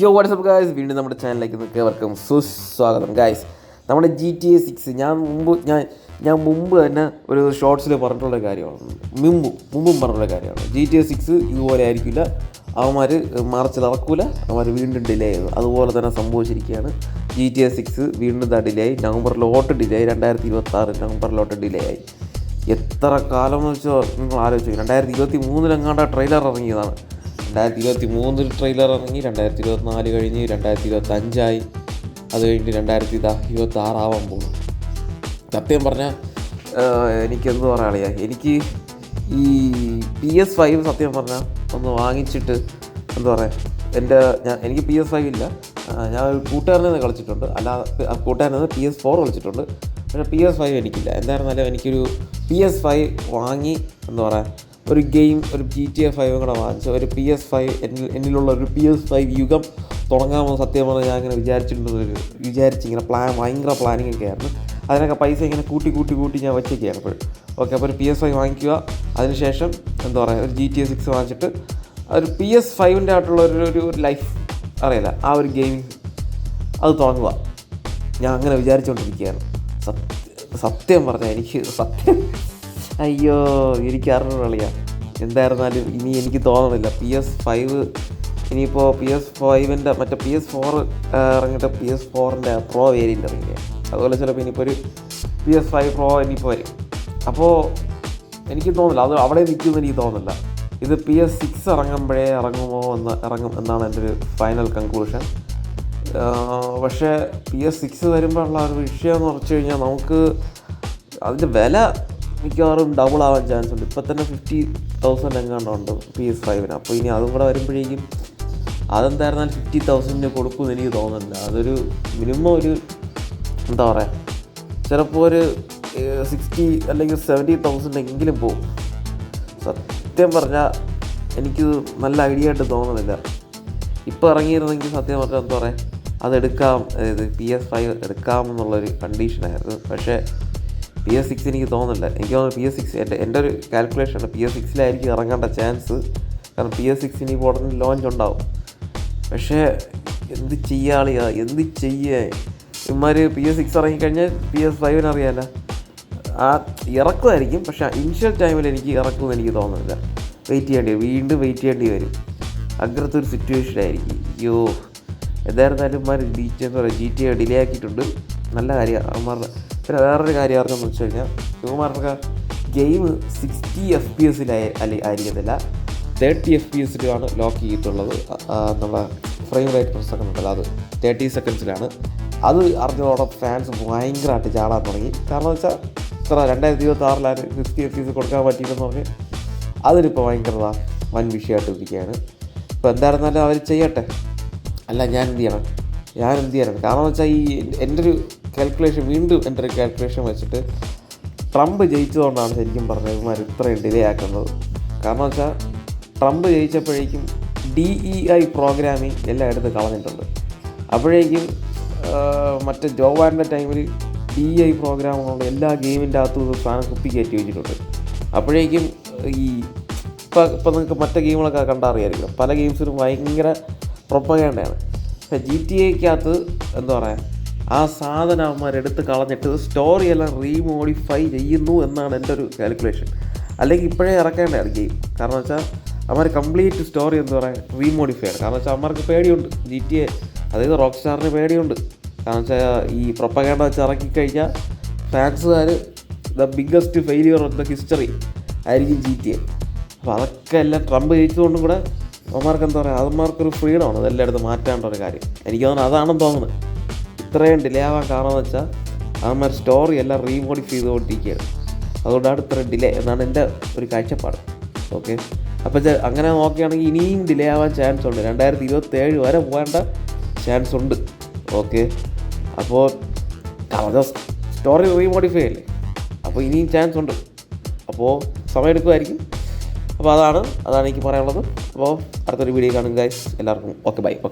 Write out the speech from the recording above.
യോ WhatsApp guys വീണ്ടും നമ്മുടെ ചാനലിലേക്ക് നിൽക്കവർക്കും സുസ്വാഗതം. ഗായ്സ് നമ്മുടെ ജി ടി എ സിക്സ് ഞാൻ മുമ്പ് ഞാൻ ഞാൻ മുമ്പ് തന്നെ ഒരു ഷോർട്സിൽ പറഞ്ഞിട്ടുള്ള കാര്യമാണ്. മുമ്പ് മുമ്പും പറഞ്ഞിട്ടുള്ള കാര്യമാണ്. ജി ടി എ സിക്സ് ഇതുപോലെ ആയിരിക്കില്ല. അവന്മാർ മാർച്ചിൽ ഇറക്കൂല അവന്മാർ വീണ്ടും ഡിലേ ചെയ്തു അതുപോലെ തന്നെ സംഭവിച്ചിരിക്കുകയാണ്. ജി ടി എ സിക്സ് വീണ്ടും ഡിലേ ആയി. നവംബറിലോട്ട് ഡിലേ ആയി. രണ്ടായിരത്തി ഇരുപത്തി ആറ് നവംബറിലോട്ട് ഡിലേ ആയി. എത്ര കാലം എന്ന് വെച്ചാൽ നിങ്ങൾ ആലോചിച്ചു. രണ്ടായിരത്തി ഇരുപത്തി മൂന്നിലെങ്ങാണ്ട് ട്രെയിലർ ഇറങ്ങിയതാണ്. രണ്ടായിരത്തി ഇരുപത്തി മൂന്നിൽ ട്രെയിലർ ഇറങ്ങി രണ്ടായിരത്തി ഇരുപത്തി നാല് കഴിഞ്ഞ് രണ്ടായിരത്തി ഇരുപത്തി അഞ്ചായി അത് കഴിഞ്ഞ് രണ്ടായിരത്തി ഇരുപത്തി ആറാവാൻ പോകും സത്യം പറഞ്ഞാൽ എനിക്കെന്ത് പറയാളിയാ എനിക്ക് ഈ പി എസ് ഫൈവ് സത്യം പറഞ്ഞാൽ ഒന്ന് വാങ്ങിച്ചിട്ട് എന്താ പറയുക എന്റെ ഞാൻ എനിക്ക് പി എസ് ഫൈവ് ഇല്ല. ഞാൻ ഒരു കൂട്ടുകാരനെ നിന്ന് കളിച്ചിട്ടുണ്ട്. അല്ലാതെ ആ കൂട്ടുകാരനെ നിന്ന് പി എസ് ഫോർ കളിച്ചിട്ടുണ്ട്. പക്ഷേ പി എസ് ഫൈവ് എനിക്കില്ല. എന്തായിരുന്നാലും എനിക്കൊരു പി എസ് ഫൈവ് വാങ്ങി എന്താ പറയുക ഒരു ഗെയിം ഒരു ജി ടി എ ഫൈവും കൂടെ വാങ്ങിച്ച് ഒരു പി എസ് ഫൈവ് എന്നിലുള്ള ഒരു പി എസ് ഫൈവ് യുഗം തുടങ്ങാമെന്ന് സത്യം പറഞ്ഞാൽ ഞാൻ ഇങ്ങനെ വിചാരിച്ചിട്ടുണ്ടൊരു വിചാരിച്ച് ഇങ്ങനെ പ്ലാൻ ഭയങ്കര പ്ലാനിങ് ഒക്കെ ആയിരുന്നു. അതിനൊക്കെ പൈസ ഇങ്ങനെ കൂട്ടി കൂട്ടി കൂട്ടി ഞാൻ വെച്ചേക്കാണ് ഇപ്പോൾ ഓക്കെ അപ്പോൾ ഒരു പി എസ് ഫൈവ് വാങ്ങിക്കുക. അതിനുശേഷം എന്താ പറയുക ഒരു ജി ടി എ സിക്സ് വാങ്ങിച്ചിട്ട് ഒരു പി എസ് ഫൈവിന്റെ ആയിട്ടുള്ള ഒരു ഒരു ഒരു ലൈഫ് അറിയില്ല. ആ ഒരു ഗെയിമിങ് അത് തുടങ്ങുക. ഞാൻ അങ്ങനെ വിചാരിച്ചുകൊണ്ടിരിക്കുകയാണ് സത്യം സത്യം പറഞ്ഞാൽ എനിക്ക് സത്യം അയ്യോ എനിക്ക് അറിഞ്ഞ എന്തായിരുന്നാലും ഇനി എനിക്ക് തോന്നുന്നില്ല പി എസ് ഫൈവ് ഇനിയിപ്പോൾ പി എസ് ഫൈവിന്റെ മറ്റേ പി എസ് ഫോർ ഇറങ്ങിയിട്ട് പി എസ് ഫോറിന്റെ പ്രോ വേരിയന്റ് ഇറങ്ങിയ. അതുപോലെ ചിലപ്പോൾ ഇനിയിപ്പോൾ ഒരു പി എസ് ഫൈവ് പ്രോ ഇനിയിപ്പോൾ വരും. അപ്പോൾ എനിക്ക് തോന്നുന്നില്ല അത് അവിടെ നിൽക്കുമെന്ന് എനിക്ക് തോന്നുന്നില്ല ഇത് പി എസ് സിക്സ് ഇറങ്ങുമ്പോഴേ ഇറങ്ങുമോ എന്ന് ഇറങ്ങും എന്നാണ് എന്റെ ഒരു ഫൈനൽ കൺക്ലൂഷൻ പക്ഷേ പി എസ് സിക്സ് വരുമ്പോഴുള്ള ഒരു വിഷയം എന്ന് പറഞ്ഞു കഴിഞ്ഞാൽ നമുക്ക് അതിന്റെ വില മിക്കവാറും ഡബിൾ ആവാൻ ചാൻസ് ഉണ്ട്. ഇപ്പം തന്നെ ഫിഫ്റ്റി തൗസൻഡ് എങ്ങാണ്ടുണ്ട് പി എസ് ഫൈവിന് അപ്പോൾ ഇനി അതും കൂടെ വരുമ്പോഴേക്കും അതെന്തായിരുന്നാലും ഫിഫ്റ്റി തൗസൻഡിന് കൊടുക്കുമെന്ന് എനിക്ക് തോന്നുന്നില്ല. അതൊരു മിനിമം ഒരു എന്താ പറയുക ചിലപ്പോൾ ഒരു സിക്സ്റ്റി അല്ലെങ്കിൽ സെവന്റി തൗസൻഡ് എങ്കിലും പോകും സത്യം പറഞ്ഞാൽ എനിക്ക് നല്ല ഐഡിയ ആയിട്ട് തോന്നുന്നില്ല. ഇപ്പോൾ ഇറങ്ങിയിരുന്നെങ്കിൽ സത്യം പറഞ്ഞാൽ എന്താ പറയുക അതെടുക്കാം അതായത് പി എസ് ഫൈവ് എടുക്കാം എന്നുള്ളൊരു കണ്ടീഷനായിരുന്നു പക്ഷേ പി എസ് സിക്സ് എനിക്ക് തോന്നുന്നില്ല. എനിക്ക് തോന്നുന്നു പി എസ് സിക്സ് എന്റെ എന്റെ ഒരു കാൽക്കുലേഷൻ പി എസ് സിക്സിലായിരിക്കും ഇറങ്ങേണ്ട ചാൻസ് കാരണം പി എസ് സിക്സിന് ഇപ്പോൾ ഉടനെ ലോഞ്ച് ഉണ്ടാവും. പക്ഷേ എന്ത് ചെയ്യാളിയാ എന്ത് ചെയ്യേ? ഇമാർ പി എസ് സിക്സ് ഇറങ്ങിക്കഴിഞ്ഞാൽ പി എസ് ഫൈവിന് അറിയാമല്ലോ ആ ഇറക്കുമായിരിക്കും. പക്ഷേ ഇനിഷ്യൽ ടൈമിൽ എനിക്ക് ഇറക്കുമെന്ന് എനിക്ക് തോന്നുന്നില്ല. വെയിറ്റ് ചെയ്യേണ്ടി വരും. വീണ്ടും വെയിറ്റ് ചെയ്യേണ്ടി വരും. അങ്ങനത്തെ ഒരു സിറ്റുവേഷൻ ആയിരിക്കും. അയ്യോ. എന്തായിരുന്നാലും ഇമാർ ഡി എന്ന് പറയുക ജി ടി ഡിലേ ആക്കിയിട്ടുണ്ട്. നല്ല കാര്യമാണ് അവന്മാരുടെ പിന്നെ വേറൊരു കാര്യം അറിഞ്ഞെന്ന് വെച്ച് കഴിഞ്ഞാൽ ഇവന്മാരുടെ ഗെയിം സിക്സ്റ്റി എഫ് പി അല്ലെ ആയിരിക്കത്തില്ല. തേർട്ടി എഫ് പി എസിലുമാണ് ലോക്ക് ചെയ്തിട്ടുള്ളത്. നമ്മളെ ഫ്രെയിം റേറ്റ് സെക്കൻഡ് ഉണ്ടല്ലോ അത് തേർട്ടി സെക്കൻഡ്സിലാണ് അത് അറിഞ്ഞതോടെ ഫാൻസ് ഭയങ്കരമായിട്ട് ചാടാൻ തുടങ്ങി. കാരണം വെച്ചാൽ ഇത്ര രണ്ടായിരത്തി ഇരുപത്തി ആറിലാണ് സിക്സ്റ്റി എഫ് പി എസ് കൊടുക്കാൻ പറ്റിയില്ലെന്ന് പറഞ്ഞ് അതിനിപ്പോൾ ഭയങ്കര വൻ വിഷയമായിട്ട് ഇരിക്കുകയാണ്. ഇപ്പോൾ എന്തായിരുന്നാലും അവർ ചെയ്യട്ടെ. അല്ല ഞാൻ എന്ത് ചെയ്യണം? ഞാൻ എന്ത് ചെയ്യണം? കാരണം വെച്ചാൽ ഈ എന്റെ ഒരു കാൽക്കുലേഷൻ വീണ്ടും എന്റെ ഒരു കാൽക്കുലേഷൻ വെച്ചിട്ട് ട്രംപ് ജയിച്ചതുകൊണ്ടാണ് ശരിക്കും പറഞ്ഞത് ഇവന്മാർ ഇത്രയും ഡിലേ ആക്കുന്നത്. കാരണം വെച്ചാൽ ട്രംപ് ജയിച്ചപ്പോഴേക്കും ഡി ഇ ഐ പ്രോഗ്രാമിങ് എല്ലാം എടുത്ത് കളഞ്ഞിട്ടുണ്ട്. അപ്പോഴേക്കും മറ്റേ ജോവാന്റെ ടൈമിൽ ഡി ഐ പ്രോഗ്രാമുകളുണ്ട് എല്ലാ ഗെയിമിന്റെ അകത്തും സാധനം കുപ്പി വെച്ചിട്ടുണ്ട്. അപ്പോഴേക്കും ഈ ഇപ്പം ഇപ്പം നിങ്ങൾക്ക് മറ്റേ ഗെയിമുകളൊക്കെ കണ്ടറിയായിരിക്കും പല ഗെയിംസിനും ഭയങ്കര പ്രൊപ്പഗേണ്ടയാണ് പക്ഷേ ജി ടി എക്കകത്ത് എന്താ പറയുക ആ സാധനം അവന്മാർ എടുത്ത് കളഞ്ഞിട്ട് സ്റ്റോറിയെല്ലാം റീമോഡിഫൈ ചെയ്യുന്നു എന്നാണ് എന്റെ ഒരു കാൽക്കുലേഷൻ അല്ലെങ്കിൽ ഇപ്പോഴേ ഇറക്കേണ്ടതാണ് ഗെയിം കാരണം വെച്ചാൽ അവന്മാർ കംപ്ലീറ്റ് സ്റ്റോറി എന്ന് പറയുക റീമോഡിഫൈ ആണ് കാരണം വെച്ചാൽ അവന്മാർക്ക് പേടിയുണ്ട്. ജി ടി എ അതായത് റോക്ക് സ്റ്റാറിന് പേടിയുണ്ട്. കാരണം വെച്ചാൽ ഈ പ്രൊപ്പഗേണ്ട വെച്ച് ഇറക്കിക്കഴിഞ്ഞാൽ ഫാൻസുകാർ the biggest failure of the history ആയിരിക്കും ജി ടി എ അപ്പോൾ അതൊക്കെ എല്ലാം ട്രംപ് ജയിച്ചതുകൊണ്ടും കൂടെ അവന്മാർക്ക് എന്താ പറയുക അവന്മാർക്കൊരു ഫ്രീഡമാണ് അതെല്ലാം എടുത്ത് മാറ്റേണ്ട ഒരു കാര്യം. എനിക്ക് തോന്നുന്നു അതാണെന്ന് തോന്നുന്നത്. ഇത്രയും ഡിലേ ആവാൻ കാരണം എന്ന് വെച്ചാൽ അവന്മാർ സ്റ്റോറി എല്ലാം റീമോഡിഫൈ ചെയ്തുകൊണ്ടിരിക്കുകയാണ്. അതുകൊണ്ടാണ് ഇത്രയും ഡിലേ എന്നാണ് എന്റെ ഒരു കാഴ്ചപ്പാട്. ഓക്കെ അപ്പോൾ അങ്ങനെ നോക്കുകയാണെങ്കിൽ ഇനിയും ഡിലേ ആവാൻ ചാൻസ് ഉണ്ട്. രണ്ടായിരത്തി ഇരുപത്തേഴ് വരെ പോകേണ്ട ചാൻസ് ഉണ്ട്. ഓക്കെ അപ്പോൾ സ്റ്റോറി റീമോഡിഫൈ അല്ലേ അപ്പോൾ ഇനിയും ചാൻസ് ഉണ്ട്. അപ്പോൾ സമയമെടുക്കുമായിരിക്കും അപ്പോൾ അതാണ് അതാണ് എനിക്ക് പറയാനുള്ളത്. അപ്പോൾ അടുത്തൊരു വീഡിയോ കാണും ഗൈസ് എല്ലാവർക്കും ഓക്കെ ബൈ